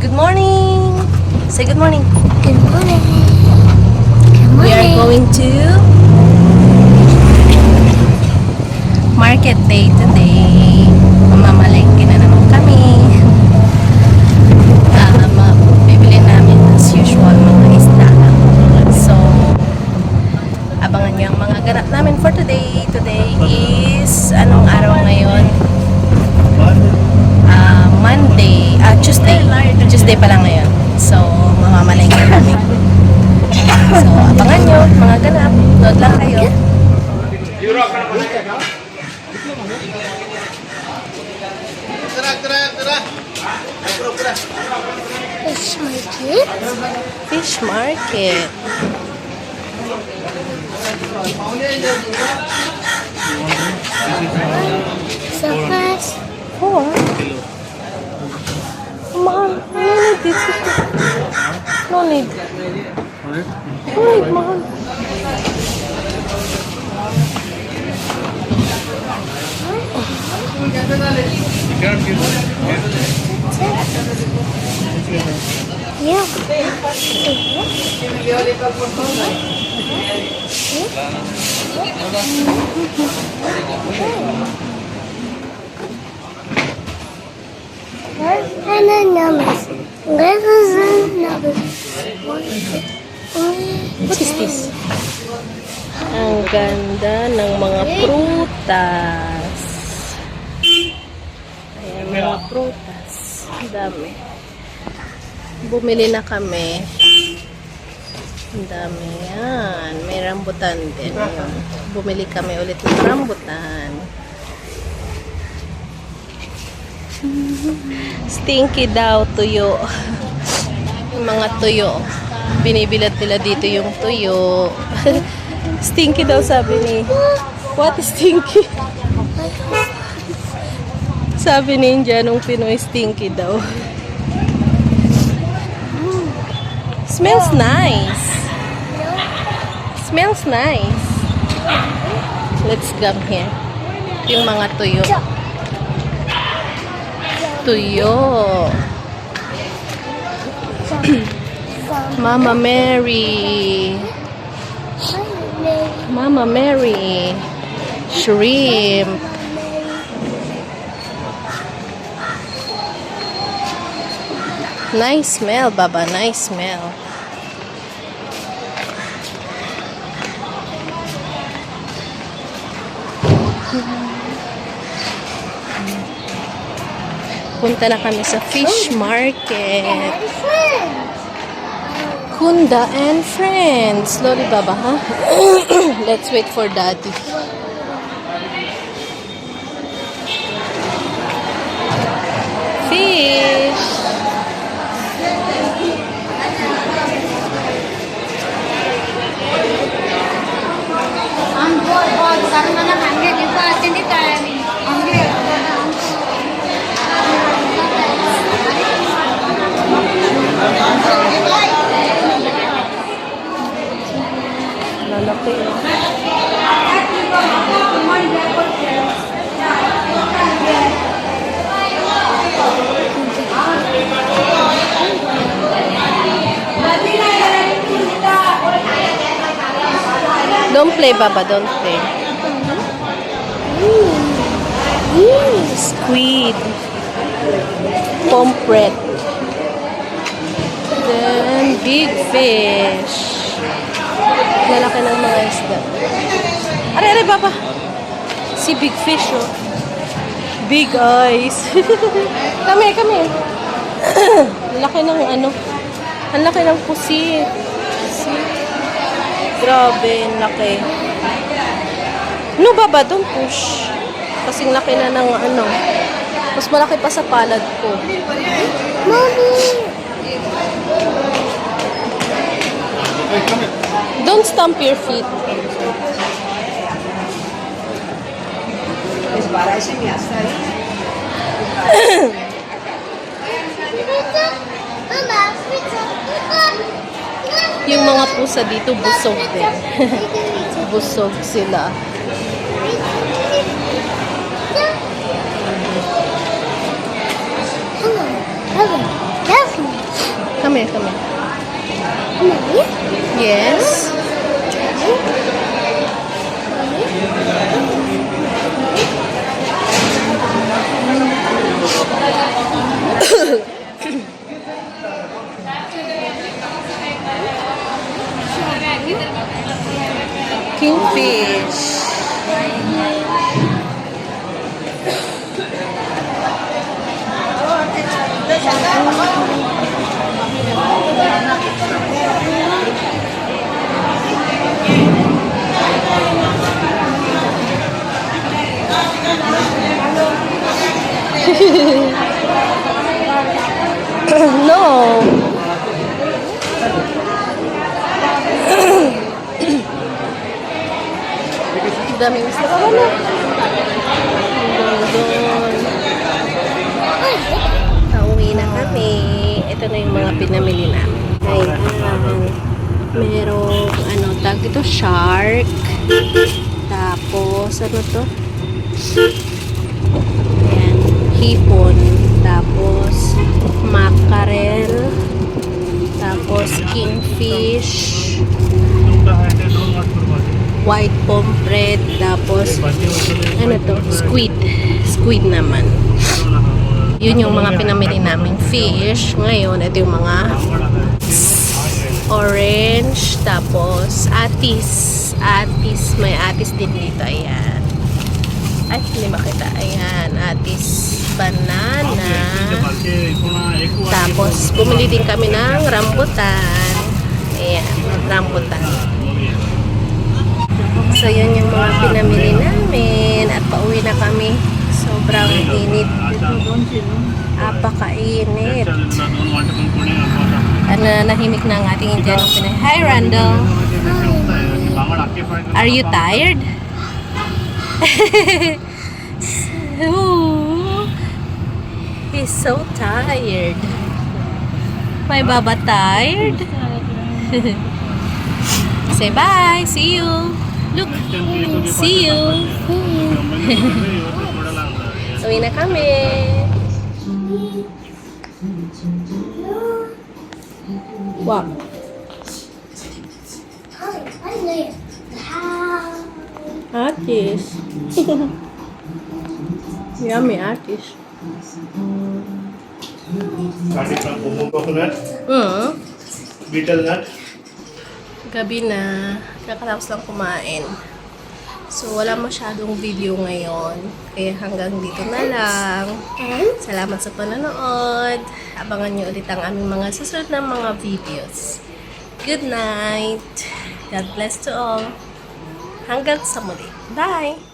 Good morning! Say good morning. Good morning. Good We are going to market day today. Pa lang ngayon. So, mamamalengke kami. So, abangan nyo, mga ganap. Nood lang kayo. Fish market. Fish market. So first, Four. Mahal. No need this. No need. No need, mahal. yeah. Ano numbers? Letters and numbers. What is this? Ang ganda ng mga prutas. Ayan, mga prutas. Ang dami. Bumili na kami. Ang dami yan. May rambutan din. Bumili kami ulit ng rambutan. Stinky daw tuyo. Mga tuyo. Binibilad nila dito yung tuyo. stinky daw sabi ni. What is stinky? sabi ni India nung Pinoy stinky daw. Smells nice. Smells nice. Let's come here. Yung mga tuyo. Tuyo. Mama Mary. Mama Mary. Shrimp. Nice smell, Baba. Nice smell. Punta na kami sa fish market. Kunda and friends. Slowly, Baba, ha? Let's wait for Daddy. Fish. Lalaki. Play, Baba. Don't play. Squid. Pomfret. Then, big fish. Lalaki ng mga isda. Are, are, Baba. Si big fish, oh. Big eyes. come here. laki ng ano. Ang laki ng pusit. Grabe, laki. No, Baba, don't push. Kasing laki na ng ano. Mas malaki pa sa palad ko. Mommy. Don't stamp your feet. Mama, Yung mga pusa dito, busog din. busog sila. Come here, come here. Mommy? Yes. Kingfish. no. Daming isda ka wala. Pauwi na kami. Ito na yung mga pinamili namin. Ayan. Merong ano tag ito shark. Tapos ano to? Ayan, hipon. Tapos, mackerel. Tapos, kingfish. White pomfret. Tapos, ano to? Squid. Squid naman. Yun yung mga pinamili naming fish. Ngayon, ito yung mga orange. Tapos, atis. Atis. May atis din dito. Ayan. Ay, hindi makita. Ayan, atis banana. Tapos, bumili din kami ng rambutan. Ayan, rambutan. So, yun yung mga pinamili namin. At pauwi na kami. Sobrang init. Apakainit. Ano, nahimik na ang ating Indian. Hi, Randall. Are you tired? Ooh, he's so tired. My baba tired. Say bye. See you. Look. See you. Uwi na kami. Wow. Artist. Yummy artist. Starting from Bomo coconut, Mm. betel nut, Gabi na. Kakatapos lang kumain. So, wala masyadong video ngayon. Kaya hanggang dito na lang. Salamat sa panonood. Abangan nyo ulit ang aming mga susunod na mga videos. Good night. God bless to all. Hanggang sa muli. Bye!